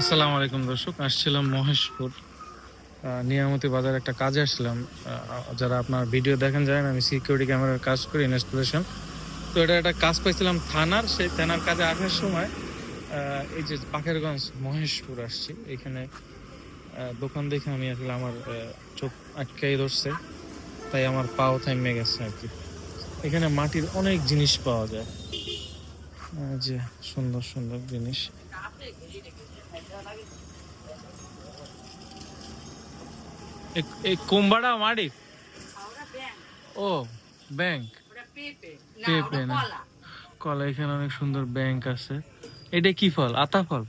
আসসালামু আলাইকুম দর্শক, আসছিলাম মহেশপুর। নিয়ামতি বাজার একটা কাজে আসছিলাম। যারা আপনার ভিডিও দেখেন জানেন, আমি সিকিউরিটি ক্যামেরার কাজ করি ইনস্টলেশন তো এটা একটা কাজ পাইছিলাম থানার, সেই থানার কাজে আসার সময় এই যে পাখেরগঞ্জ মহেশপুর আসছি। এখানে দোকান দেখে আমি আসলে আমার চোখ আটকাই ধরছে। তাই আমার পাও থামে গেছে আর কি। এখানে মাটির অনেক জিনিস পাওয়া যায়। যে সুন্দর সুন্দর জিনিস। কুম্বাড়া মাটি ও ব্যাংক। পেঁপে। না কলা। এখানে অনেক সুন্দর ব্যাংক আছে। এটা কি ফল? আতা ফল?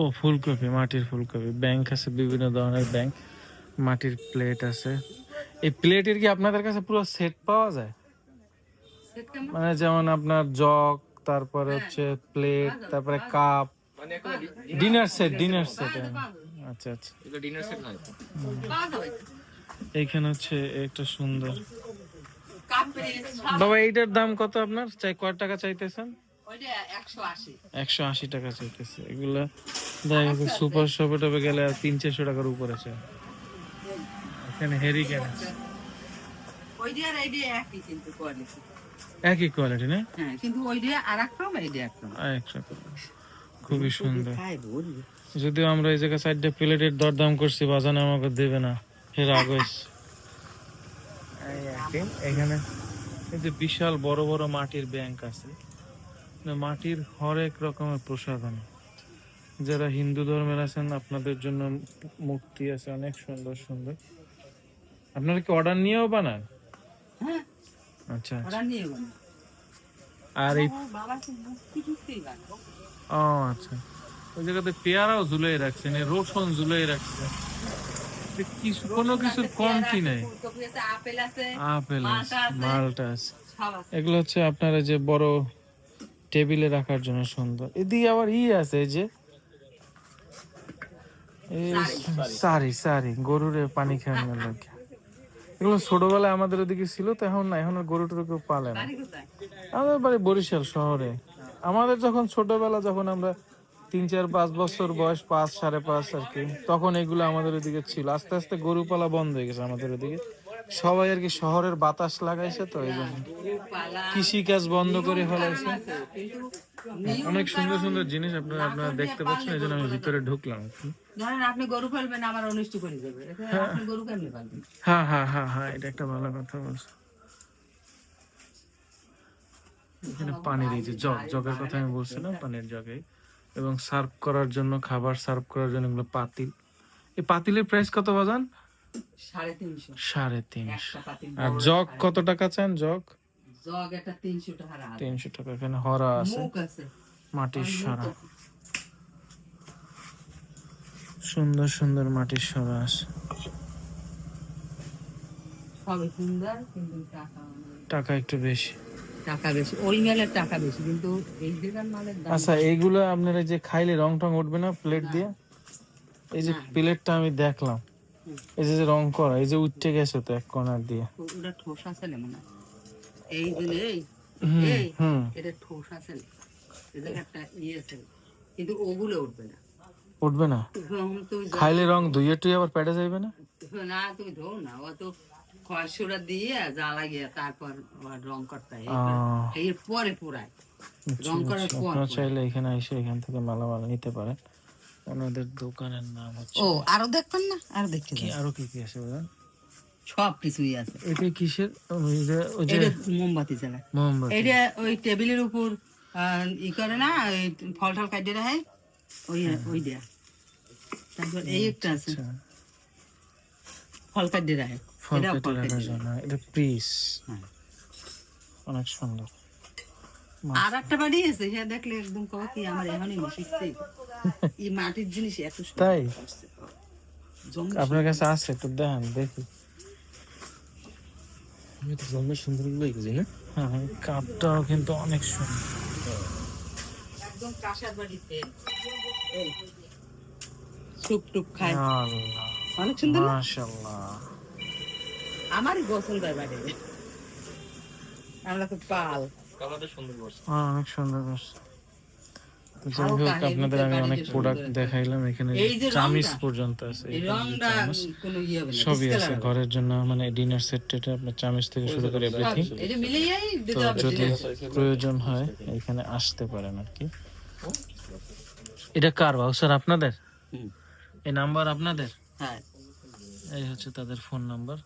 ও ফুলকপি মাটির ফুলকপি। ব্যাংক আছে বিভিন্ন ধরনের ব্যাংক। মাটির প্লেট আছে। এই প্লেটের কি আপনাদের কাছে পুরো সেট পাওয়া যায়? মানে যেমন আপনার জগ তারপরে হচ্ছে প্লেট তারপরে cup dinner set dinner set আচ্ছা আচ্ছা। পাওয়া যাবে এইখানে হচ্ছে একটা সুন্দর। বাবা এইটার দাম কত আপনার? চাই কয় টাকা চাইতেছেন? একশো আশি। টাকা চাইতেছে। এগুলা দেখা গেছে সুপার শপে টপে গেলে আর তিন চারশো টাকার উপরে চাই এখানে হেরি কেন ওইটা আর এইটা একই কিন্তু কোয়ালিটি একই কোয়ালিটি না? হ্যাঁ কিন্তু ওইটা আর এক রকম এইটা এক রকম আর একশো খুবই সুন্দর। যদিও আমরা এই জায়গায় চারটে প্লেটের দরদাম করছি বাজানে আমাকে দেবে না। হে রাগস। এখানে এই যে বিশাল বড় বড় মাটির ব্যাংক আছে। মাটির হরেক রকমের প্রসাধন। যারা হিন্দু ধর্মের আছেন আপনাদের জন্য মূর্তি আছে অনেক সুন্দর সুন্দর। আপনারা কি অর্ডার নিয়েও বানান? হ্যাঁ আচ্ছা আচ্ছা। আর এই ও আচ্ছা। ওই জায়গাতে পেয়ারাও ঝুলাই রাখছেন রসুন ঝুলাই রাখছে। কিছু কোনো কিছুর কমতি নাই। আপেল মালটা আছে। এগুলো হচ্ছে আপনারা যে বড় টেবিলে রাখার জন্য সুন্দর। এদিকে আবার ই আছে এই যে সারি সারি। গরুরে পানি খাওয়ানোর লাগে। এগুলো ছোটবেলায় আমাদের ওদিকে ছিল তো এখন না এখন গরু টরু কেউ পালে না। আমাদের বাড়ি বরিশাল শহরে। আমাদের যখন ছোটবেলা যখন আমরা তিন চার পাঁচ বছর বয়স পাঁচ সাড়ে পাঁচ আর কি তখন এগুলো আমাদের ওদিকে ছিল। আস্তে আস্তে গরু পালা বন্ধ হয়ে গেছে আমাদের ওদিকে সবাই আর কি শহরের বাতাস লাগাইছে তো এই জন্য পালা। কৃষি কাজ বন্ধ করে ফেলাইছে। অনেক সুন্দর সুন্দর জিনিস আপনারা আপনারা দেখতে পাচ্ছেন এই জন্য আমি ভিতরে ঢুকলাম ধরেন আপনি গরু ফেলবেন আমার অনিষ্ট করে দেবে। আপনি গরু কেমনি পালবেন? হ্যাঁ হ্যাঁ হ্যাঁ হ্যাঁ এটা একটা ভালো কথা বলছো। এখানে পানির এই যে জগ জগের কথা আমি বলছিলাম পানির জগে এবং সার্ভ করার জন্য খাবার সার্ভ করার জন্য এগুলো পাতিল। এই পাতিলের প্রাইস কত বাজান? সাড়ে তিনশো। সাড়ে তিনশো। আর জগ কত টাকা চান জগ? জগ একটা তিনশো টাকা এখানে হরা আছে মুখ আছে মাটির সরা। সুন্দর সুন্দর মাটির সরা আছে। সবই সুন্দর কিন্তু টাকা টাকা একটু বেশি। টাকা বেশি। ওই মেলের টাকা বেশি কিন্তু এই দোকান মালের দাম আচ্ছা এইগুলো আপনারা যে খাইলে রং টং উঠবে না প্লেট দিয়ে? এই যে প্লেটটা আমি দেখলাম। এই যে রং করা এই যে উঠতে গেছে তো এক কর্নার দিয়ে। ওটা ঠোস মনে হয়। এই দিলে এই এটা ঠোস আছে না। জায়গাটা ইয়ে আছে কিন্তু ওগুলো উঠবে না। উঠবে না? খাইলে রং ধুয়ে টুয়ে আবার পেটে যাইবে না? না তুমি ধো না ও তো খসুরা দিয়ে জ্বালা গিয়ে তারপর রং করতে হয়। এর পরে পুরায়। রং করার পর চাইলে এখানে এসে এখান থেকে মালামাল নিতে পারেন। ওনাদের দোকানের নাম হচ্ছে ও আরও দেখবেন না? আরও দেখতে কি আরও কি কি আছে বলেন? সব কিছুই আছে। এটা কিসের? ওই যে এটা মোমবাতি মোমবাতি। এটা ওই টেবিলের উপর ই করে না ওই ফল টল কাটিয়ে রাখে ওই ওই দেয়া। তারপর এই একটা আছে। আচ্ছা। ফল কাটিয়ে রাখে। ফল এটাও রাখার জন্য। এটা পিস। হ্যাঁ। অনেক সুন্দর। আর একটা বাড়ি আছে হ্যাঁ দেখলে একদম কবে কি আমার এখনই মিশিচ্ছে এই মাটির জিনিস এত তাই? আপনার কাছে আছে দেখান দেখি। আমি তো জন্মের সুন্দরগুলো না? হ্যাঁ হ্যাঁ, কাপটাও কিন্তু অনেক সুন্দর। একদম কাঁসার বাড়িতে। এই, টুক টুক খায়। আল্লাহ অনেক সুন্দর মাশাআল্লাহ। আমারই পছন্দ হয় বাড়ি আমরা তো পাল। কালারটা সুন্দর করছে। হ্যাঁ, অনেক সুন্দর যাই হোক আপনাদের আমি অনেক প্রোডাক্ট দেখাইলাম এখানে চামিজ পর্যন্ত আছে ইয়ে সবই আছে ঘরের জন্য মানে ডিনার সেট টেট আপনার চামিজ থেকে শুরু করে এভরিথিং এটা তো যদি প্রয়োজন হয় এখানে আসতে পারেন আর কি। এটা কার বাউসার আপনাদের? এই নাম্বার আপনাদের? হ্যাঁ। এই হচ্ছে তাদের ফোন নাম্বার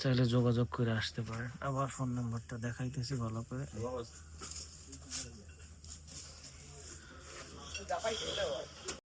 চাইলে যোগাযোগ করে আসতে পারেন। আবার ফোন নাম্বারটা দেখাইতেছি ভালো করে। Dapat.